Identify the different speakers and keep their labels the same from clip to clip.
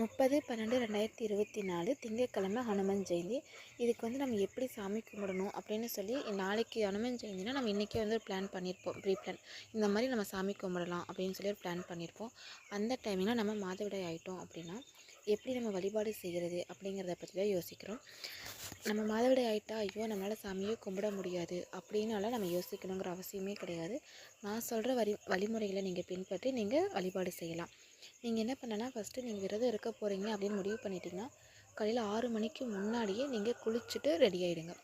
Speaker 1: முப்பது பன்னெண்டு ரெண்டாயிரத்தி இருபத்தி நாலு திங்கட்கிழமை ஹனுமன் ஜெயந்தி. இதுக்கு வந்து நம்ம எப்படி சாமி கும்பிடணும் அப்படின்னு சொல்லி நாளைக்கு ஹனுமன் ஜெயந்தினா நம்ம இன்றைக்கே வந்து ஒரு பிளான் பண்ணியிருப்போம் ப்ரீ பிளான் இந்த மாதிரி நம்ம சாமி கும்பிடலாம் அப்படின்னு சொல்லி ஒரு பிளான் பண்ணியிருப்போம் அந்த டைமில் நம்ம மாதவிடாய் ஆகிட்டோம் அப்படின்னா எப்படி நம்ம வழிபாடு செய்கிறது அப்படிங்கிறத பற்றி தான் யோசிக்கிறோம். நம்ம மாதவிடாய் ஆகிட்டா ஐயோ நம்மளால் சாமியே கும்பிட முடியாது அப்படின்னால நம்ம யோசிக்கணுங்கிற அவசியமே கிடையாது. நான் சொல்கிற வழி வழிமுறைகளை நீங்கள் பின்பற்றி நீங்கள் வழிபாடு செய்யலாம். நீங்கள் என்ன பண்ணனா ஃபஸ்ட்டு நீங்கள் விரதம் இருக்க போகிறீங்க அப்படின்னு முடிவு பண்ணிட்டீங்கன்னா காலையில் ஆறு மணிக்கு முன்னாடியே நீங்கள் குளிச்சுட்டு ரெடி ஆகிடுங்க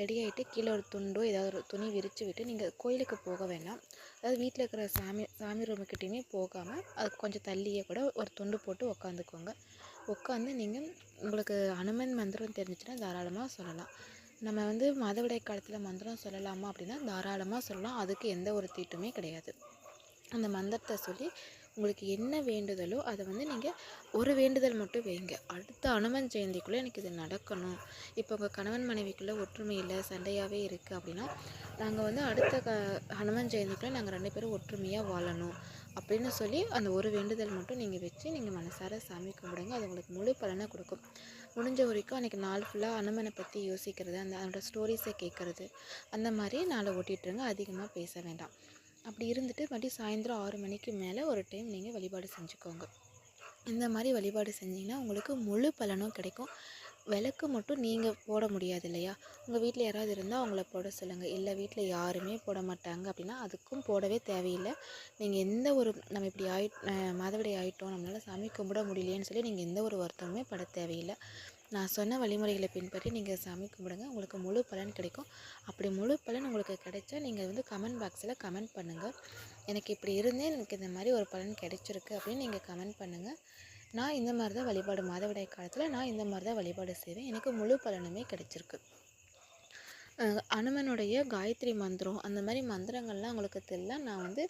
Speaker 1: ரெடி ஆகிட்டு கீழே ஒரு துண்டோ ஏதாவது ஒரு துணி விரித்து விட்டு நீங்கள் கோயிலுக்கு போக வேண்டாம் அதாவது வீட்டில் இருக்கிற சாமி சாமி ரூமுக்கிட்டேயுமே போகாமல் அது கொஞ்சம் தள்ளியே கூட ஒரு துண்டு போட்டு உக்காந்துக்கோங்க. உட்காந்து நீங்கள் உங்களுக்கு அனுமன் மந்திரம் தெரிஞ்சிச்சுன்னா தாராளமாக சொல்லலாம். நம்ம வந்து மதவிடை காலத்தில் மந்திரம் சொல்லலாமா அப்படின்னா தாராளமாக சொல்லலாம். அதுக்கு எந்த ஒரு தீட்டுமே கிடையாது. அந்த மந்திரத்தை சொல்லி உங்களுக்கு என்ன வேண்டுதலோ அதை வந்து நீங்கள் ஒரு வேண்டுதல் மட்டும் வைங்க. அடுத்த அனுமன் ஜெயந்திக்குள்ளே எனக்கு இது நடக்கணும். இப்போ உங்கள் கணவன் மனைவிக்குள்ளே ஒற்றுமை இல்லை சண்டையாகவே இருக்குது அப்படின்னா நாங்கள் வந்து அடுத்த க ஹனுமன் ஜெயந்திக்குள்ளே நாங்கள் ரெண்டு பேரும் ஒற்றுமையாக வாழணும் அப்படின்னு சொல்லி அந்த ஒரு வேண்டுதல் மட்டும் நீங்கள் வச்சு நீங்கள் மனசார சாமி கும்பிடுங்க. அது உங்களுக்கு முழு பலனை கொடுக்கும். முடிஞ்ச வரைக்கும் அன்றைக்கி நாள் ஃபுல்லாக அனுமனை பற்றி யோசிக்கிறது அந்த அதோட ஸ்டோரிஸை கேட்குறது அந்த மாதிரி நாளை ஓட்டிகிட்ருங்க அதிகமாக பேச வேண்டாம். அப்படி இருந்துட்டு மறுபடியும் சாயந்தரம் ஆறு மணிக்கு மேலே ஒரு டைம் நீங்கள் வழிபாடு செஞ்சுக்கோங்க. இந்த மாதிரி வழிபாடு செஞ்சிங்கன்னா உங்களுக்கு முழு பலனும் கிடைக்கும். விளக்கு மட்டும் நீங்கள் போட முடியாது இல்லையா? உங்கள் வீட்டில் யாராவது இருந்தால் அவங்கள போட சொல்லுங்கள் இல்லை வீட்டில் யாருமே போட மாட்டாங்க அப்படின்னா அதுக்கும் போடவே தேவையில்லை. நீங்கள் எந்த ஒரு நம்ம இப்படி ஆயி மாதவிடை ஆகிட்டோம் நம்மளால் சாமி கும்பிட முடியலையேன்னு சொல்லி நீங்கள் எந்த ஒரு வருத்தமுமே பட தேவையில்லை. நான் சொன்ன வழிமுறைகளை பின்பற்றி நீங்கள் சாமி கும்பிடுங்க. உங்களுக்கு முழு பலன் கிடைக்கும். அப்படி முழு பலன் உங்களுக்கு கிடைச்சா நீங்கள் வந்து கமெண்ட் பாக்ஸில் கமெண்ட் பண்ணுங்கள் எனக்கு இப்படி இருந்தேன் எனக்கு இந்த மாதிரி ஒரு பலன் கிடைச்சிருக்கு அப்படின்னு நீங்கள் கமெண்ட் பண்ணுங்கள் நான் இந்த மாதிரி தான் வழிபாடு மாதவிடாய் காலத்தில் நான் இந்த மாதிரி தான் வழிபாடு செய்வேன். எனக்கு முழு பலனுமே கிடைச்சிருக்கு. அனுமனுடைய காயத்ரி மந்திரம் அந்த மாதிரி மந்திரங்கள்லாம் உங்களுக்கு தெரியல நான் வந்து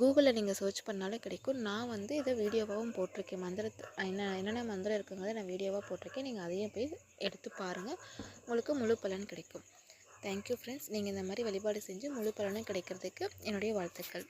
Speaker 1: கூகுளில் நீங்கள் சர்ச் பண்ணாலே கிடைக்கும். நான் வந்து இதை வீடியோவாகவும் போட்டிருக்கேன். மந்திரத்து என்ன என்னென்ன மந்திரம் இருக்குங்கிறத நான் வீடியோவாக போட்டிருக்கேன். நீங்கள் அதையும் போய் எடுத்து பாருங்கள் உங்களுக்கு முழு பலன் கிடைக்கும். தேங்க்யூ ஃப்ரெண்ட்ஸ் நீங்கள் இந்த மாதிரி வழிபாடு செஞ்சு முழு பலனும் கிடைக்கிறதுக்கு என்னுடைய வாழ்த்துக்கள்.